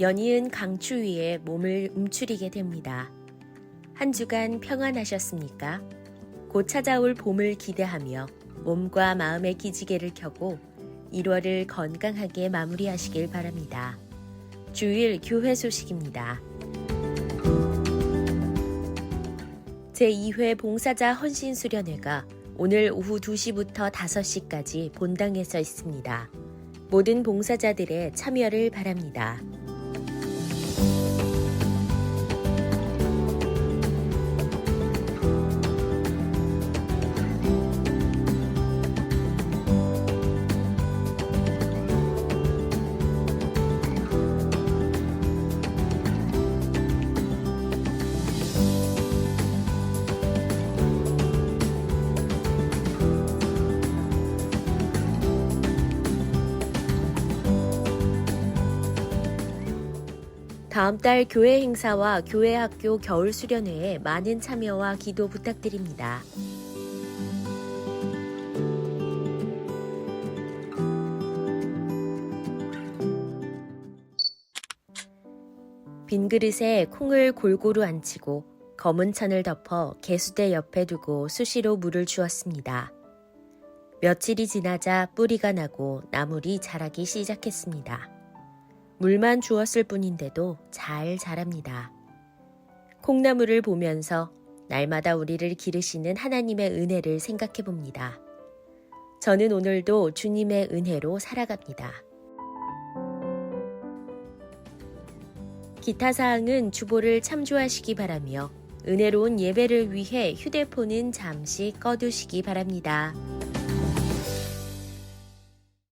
연이은 강추위에 몸을 움츠리게 됩니다. 한 주간 평안하셨습니까? 곧 찾아올 봄을 기대하며 몸과 마음의 기지개를 켜고 1월을 건강하게 마무리하시길 바랍니다. 주일 교회 소식입니다. 제2회 봉사자 헌신 수련회가 오늘 오후 2시부터 5시까지 본당에서 있습니다. 모든 봉사자들의 참여를 바랍니다. 다음 달 교회 행사와 교회 학교 겨울 수련회에 많은 참여와 기도 부탁드립니다. 빈 그릇에 콩을 골고루 안치고 검은 천을 덮어 개수대 옆에 두고 수시로 물을 주었습니다. 며칠이 지나자 뿌리가 나고 나물이 자라기 시작했습니다. 물만 주었을 뿐인데도 잘 자랍니다. 콩나물을 보면서 날마다 우리를 기르시는 하나님의 은혜를 생각해 봅니다. 저는 오늘도 주님의 은혜로 살아갑니다. 기타 사항은 주보를 참조하시기 바라며 은혜로운 예배를 위해 휴대폰은 잠시 꺼두시기 바랍니다.